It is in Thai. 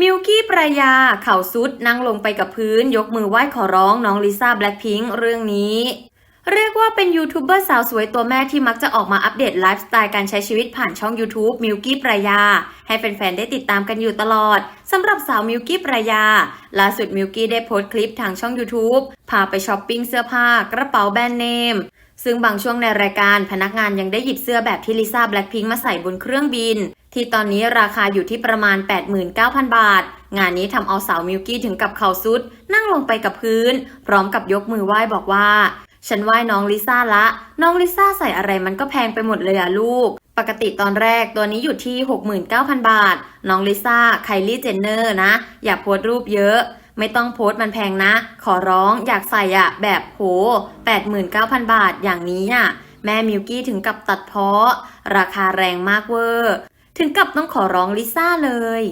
มิวกี้ปรายาเข่าซุดนั่งลงไปกับพื้น ยกมือไหว้ขอร้องน้องลิซ่าแบล็คพิงค์เรื่องนี้ เรียกว่าเป็นยูทูบเบอร์สาวสวยตัวแม่ที่มักจะออกมาอัปเดตไลฟ์สไตล์การใช้ชีวิตผ่านช่อง YouTube มิวกี้ปรายา ให้แฟนๆ ได้ติดตามกันอยู่ตลอดสำหรับสาวมิวกี้ปรายา ล่าสุดมิวกี้ได้โพสต์คลิปทางช่อง YouTube พาไปช้อปปิ้งเสื้อผ้ากระเป๋าแบรนด์เนมซึ่งบางช่วงในรายการพนักงานยังได้หยิบเสื้อแบบที่ลิซ่าแบล็คพิงค์มาใส่บนเครื่องบิน ที่ตอนนี้ราคาอยู่ที่ประมาณ 89,000 บาท งานนี้ทำเอาสาวมิวกี้ถึงกับเข่าซุด นั่งลงไปกับพื้น พร้อมกับยกมือไหว้บอกว่า ฉันไหว้น้องลิซ่าละ น้องลิซ่าใส่อะไรมันก็แพงไปหมดเลยอะลูก ปกติตอนแรกตัวนี้อยู่ที่ 69,000 บาท น้องลิซ่าไคลี่เจนเนอร์นะ อย่าโพสรูปเยอะไม่ต้องโพสต์มันแพงนะ ขอร้องอยากใส่อะแบบโห 89,000 บาทอย่างนี้อะแม่มิวกี้ถึงกับตัดเพาะ ราคาแรงมากเวอร์ ถึงกับต้องขอร้องลิซ่าเลย